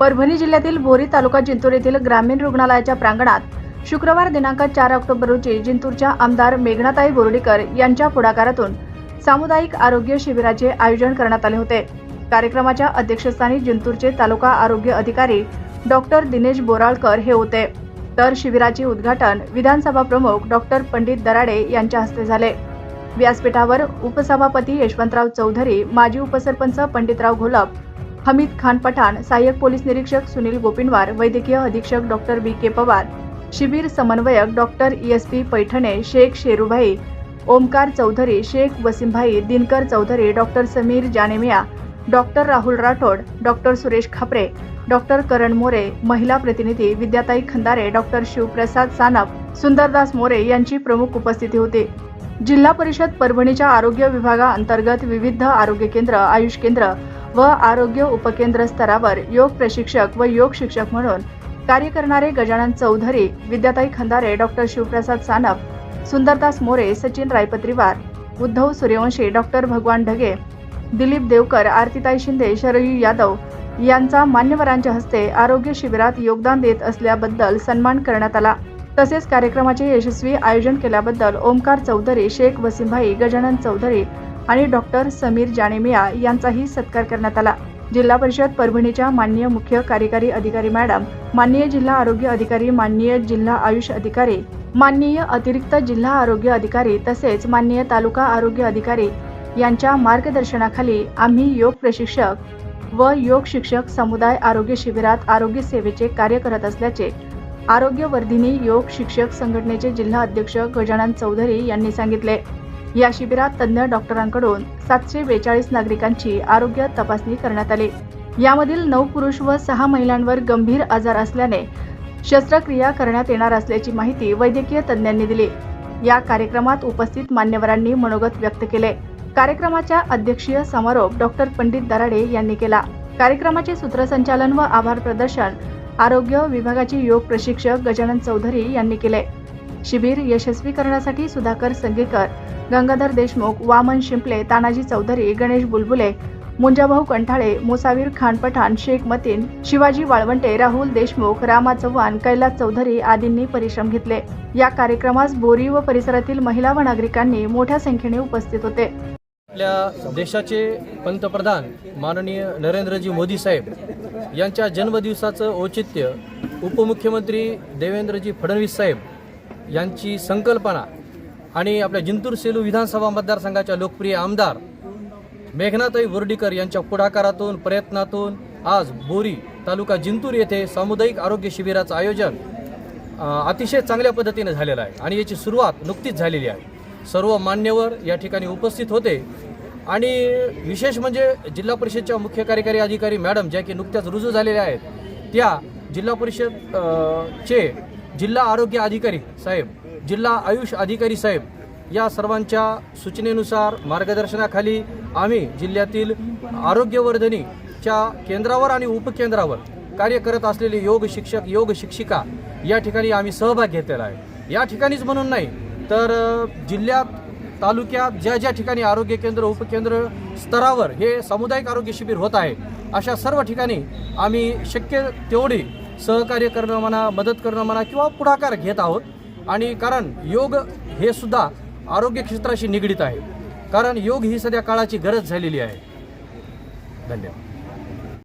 परभणी जिल्ह्यातील भोरी तालुका जिंतूर येथील ग्रामीण रुग्णालयाच्या प्रांगणात शुक्रवार दिनांक चार ऑक्टोबर रोजी जिंतूरच्या आमदार मेघनाताई बोर्डीकर यांच्या पुढाकारातून सामुदायिक आरोग्य शिबिराचे आयोजन करण्यात आले होते. कार्यक्रमाच्या अध्यक्षस्थानी जिंतूरचे तालुका आरोग्य अधिकारी डॉक्टर दिनेश बोराळकर हे होते. तर शिबिराचे उद्घाटन विधानसभा प्रमुख डॉक्टर पंडित दराडे यांच्या हस्ते झाले. व्यासपीठावर उपसभापती यशवंतराव चौधरी माजी उपसरपंच पंडितराव घोलप हमीद खान पठाण सहाय्यक पोलीस निरीक्षक सुनील गोपिनवार वैद्यकीय अधीक्षक डॉक्टर बी के पवार शिबिर समन्वयक doctor S P Paithane Shaikh Sherubhai Omkar Chaudhari Shaikh Wasimbhai Dinkar Chaudhari doctor Sameer Janemiya doctor Rahul Rathod doctor Suresh Khapre doctor Karan More महिला प्रतिनिधी विद्याताई खंदारे डॉक्टर शिवप्रसाद सानप सुंदरदास मोरे यांची प्रमुख उपस्थिती होती. जिल्हा परिषद परभणीच्या आरोग्य विभागाअंतर्गत विविध आरोग्य केंद्र आयुष केंद्र व आरोग्य उपकेंद्र स्तरावर योग प्रशिक्षक व योग शिक्षक म्हणून कार्य करणारे गजानन चौधरी विद्याताई खंदारे डॉक्टर शिवप्रसाद सानप सुंदरदास मोरे सचिन रायपत्रीवार उद्धव सूर्यवंशी डॉक्टर भगवान ढगे दिलीप देवकर आरतीताई शिंदे शरयू यादव यांचा मान्यवरांच्या हस्ते आरोग्य शिबिरात योगदान देत असल्याबद्दल सन्मान करण्यात आला. तसेच कार्यक्रमाचे यशस्वी आयोजन केल्याबद्दल ओमकार चौधरी शेख वसीमभाई गजानन चौधरी आणि डॉक्टर समीर जानेमिया यांचाही सत्कार करण्यात आला. जिल्हा परिषद परभणीच्या माननीय मुख्य कार्यकारी अधिकारी मॅडम माननीय जिल्हा आरोग्य अधिकारी माननीय जिल्हा आयुष अधिकारी माननीय अतिरिक्त जिल्हा आरोग्य अधिकारी तसेच माननीय तालुका आरोग्य अधिकारी यांच्या मार्गदर्शनाखाली आम्ही योग प्रशिक्षक व योग शिक्षक समुदाय आरोग्य शिबिरात आरोग्य सेवेचे कार्य करत असल्याचे आरोग्यवर्धिनी योग शिक्षक संघटनेचे जिल्हा अध्यक्ष गजानन चौधरी यांनी सांगितले. या शिबिरात तज्ज्ञ डॉक्टरांकडून सातशे बेचाळीस नागरिकांची आरोग्य तपासणी करण्यात आली. यामधील नऊ पुरुष व सहा महिलांवर गंभीर आजार असल्याने शस्त्रक्रिया करण्यात येणार असल्याची माहिती वैद्यकीय तज्ज्ञांनी दिली. या कार्यक्रमात उपस्थित मान्यवरांनी मनोगत व्यक्त केले. कार्यक्रमाच्या अध्यक्षीय समारोप डॉक्टर पंडित दराडे यांनी केला. कार्यक्रमाचे सूत्रसंचालन व आभार प्रदर्शन आरोग्य विभागाचे योग प्रशिक्षक गजानन चौधरी यांनी केले. शिबिर यशस्वी करण्यासाठी सुधाकर संगेकर गंगाधर देशमुख वामन शिंपले तानाजी चौधरी गणेश बुलबुले मुंजाभाऊ कंठाळे मुसावीर खान पठाण शेख मतीन शिवाजी वाळवंटे राहुल देशमुख रामा चव्हाण कैलास चौधरी आदींनी परिश्रम घेतले. या कार्यक्रमास बोरी व परिसरातील महिला व नागरिकांनी मोठ्या संख्येने उपस्थित होते. आपल्या देशाचे पंतप्रधान माननीय नरेंद्रजी मोदी साहेब यांच्या जन्मदिवसाचं औचित्य उपमुख्यमंत्री देवेंद्रजी फडणवीस साहेब यांची संकल्पना आणि आपल्या जिंतूर सेलू विधानसभा मतदारसंघाच्या लोकप्रिय आमदार मेघनाताई बोर्डीकर यांच्या पुढाकारातून प्रयत्नातून आज बोरी तालुका जिंतूर येथे सामुदायिक आरोग्य शिबिराचं आयोजन अतिशय चांगल्या पद्धतीने झालेलं आहे आणि याची सुरुवात नुकतीच झालेली आहे. सर्व मान्यवर या ठिकाणी उपस्थित होते आणि विशेष म्हणजे जिल्हा परिषदच्या मुख्य कार्यकारी अधिकारी मॅडम ज्या की नुकत्याच रुजू झालेल्या आहेत त्या जिल्हा परिषद चे जिल्हा आरोग्य अधिकारी साहेब जिल्हा आयुष अधिकारी साहेब या सर्वांच्या सूचनेनुसार मार्गदर्शनाखाली आम्ही जिल्ह्यातील आरोग्यवर्धनीच्या केंद्रावर आणि उपकेंद्रावर कार्य करत असलेले योग शिक्षक योग शिक्षिका या ठिकाणी आम्ही सहभाग घेतलेला आहे. या ठिकाणीच म्हणून नाही तर जिल्ह्यात तालुक्यात ज्या ज्या ठिकाणी आरोग्य केंद्र उपकेंद्र स्तरावर हे सामुदायिक आरोग्य शिबिर होत आहे अशा सर्व ठिकाणी आम्ही शक्य तेवढी सहकार्य करणं म्हणा मदत करणं म्हणा किंवा पुढाकार घेत आहोत. आणि कारण योग हे सुद्धा आरोग्य क्षेत्राशी निगडीत आहे. कारण योग ही सध्या काळाची गरज झालेली आहे. धन्यवाद.